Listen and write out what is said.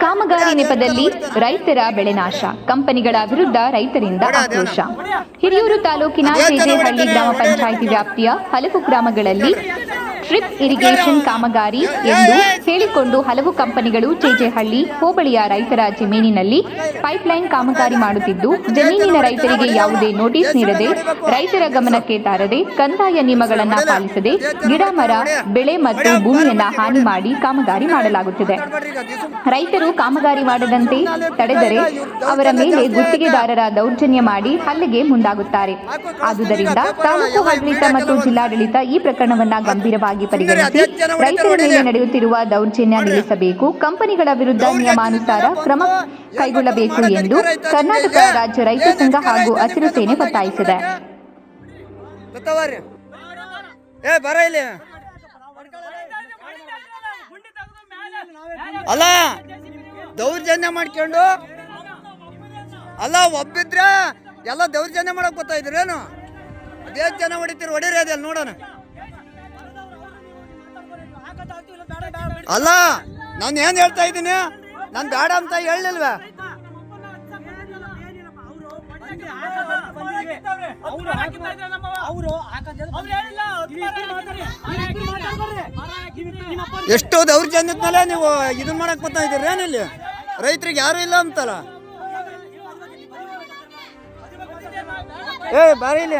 ಕಾಮಗಾರಿ ನೆಪದಲ್ಲಿ ರೈತರ ಬೆಳೆನಾಶ ಕಂಪನಿಗಳ ವಿರುದ್ಧ ರೈತರಿಂದ ಆಕ್ರೋಶ. ಹಿರಿಯೂರು ತಾಲೂಕಿನ ಜೆಜೆಹಳ್ಳಿ ಗ್ರಾಮ ಪಂಚಾಯಿತಿ ವ್ಯಾಪ್ತಿಯ ಹಲವು ಗ್ರಾಮಗಳಲ್ಲಿ ಟ್ರಿಪ್ ಇರಿಗೇಷನ್ ಕಾಮಗಾರಿ ಎಂದು ಹೇಳಿಕೊಂಡು ಹಲವು ಕಂಪನಿಗಳು ಜೆಜೆಹಳ್ಳಿ ಹೋಬಳಿಯ ರೈತರ ಜಮೀನಿನಲ್ಲಿ ಪೈಪ್ಲೈನ್ ಕಾಮಗಾರಿ ಮಾಡುತ್ತಿದ್ದು ಜಮೀನಿನ ರೈತರಿಗೆ ಯಾವುದೇ ನೋಟಿಸ್ ನೀಡದೆ ರೈತರ ಗಮನಕ್ಕೆ ತಾರದೆ ಕಂದಾಯ ನಿಯಮಗಳನ್ನು ಪಾಲಿಸದೆ ಗಿಡ ಮರ ಬೆಳೆ ಮತ್ತು ಭೂಮಿಯನ್ನ ಹಾನಿ ಮಾಡಿ ಕಾಮಗಾರಿ ಮಾಡಲಾಗುತ್ತಿದೆ ರೈತರು ಕಾಮಗಾರಿ ಮಾಡದಂತೆ ತಡೆದರೆ ಅವರ ಮೇಲೆ ಗುತ್ತಿಗೆದಾರರ ದೌರ್ಜನ್ಯ ಮಾಡಿ ಹಲ್ಲೆಗೆ ಮುಂದಾಗುತ್ತಾರೆ. ಆದುದರಿಂದ ತಾಲೂಕು ಆಡಳಿತ ಮತ್ತು ಜಿಲ್ಲಾಡಳಿತ ಈ ಪ್ರಕರಣವನ್ನು ಗಂಭೀರವಾಗಿ ಪರಿಗಣಿಸಿ ರೈತರ ಮೇಲೆ ನಡೆಯುತ್ತಿರುವ ದೌರ್ಜನ್ಯ ನಿಲ್ಲಿಸಬೇಕು, ಕಂಪನಿಗಳ ವಿರುದ್ಧ ನಿಯಮಾನುಸಾರ ಕ್ರಮ ಕೈಗೊಳ್ಳಬೇಕು ಎಂದು ಕರ್ನಾಟಕ ರಾಜ್ಯ ರೈತ ಸಂಘ ಹಾಗೂ ಹಸಿರು ಸೇನೆ ಒತ್ತಾಯಿಸಿದೆ ಗೊತ್ತವರಿ ಏ ಬರ ಇಲ್ಲಿ ಅಲ್ಲ, ದೌರ್ಜನ್ಯ ಮಾಡ್ಕೊಂಡು? ಅಲ್ಲ, ಒಬ್ಬಿದ್ರ ಎಲ್ಲ ದೌರ್ಜನ್ಯ ಮಾಡಕ್ ಗೊತ್ತಾ ಇದ್ರೇನು ಅದೇ ಜನ ಹೊಡಿತೀರಿ, ಹೊಡೀರಿ ನೋಡೋಣ. ಅಲ್ಲ, ನಾನು ಏನ್ ಹೇಳ್ತಾ ಇದ್ದೀನಿ? ನಾನು ಬೇಡ ಅಂತ ಹೇಳಿಲ್ವ ಎಷ್ಟೋ ದೌರ್ಜನ್ಯದ ನೀವು ಇದನ್ನ ಮಾಡಕ್ ಬರ್ತಾ ಇದ್ರಿ ಏನಿಲ್ಲ? ರೈತರಿಗೆ ಯಾರು ಇಲ್ಲ ಅಂತಲ್ಲ. ಏ, ಬಾರಿ ಇಲ್ಲ.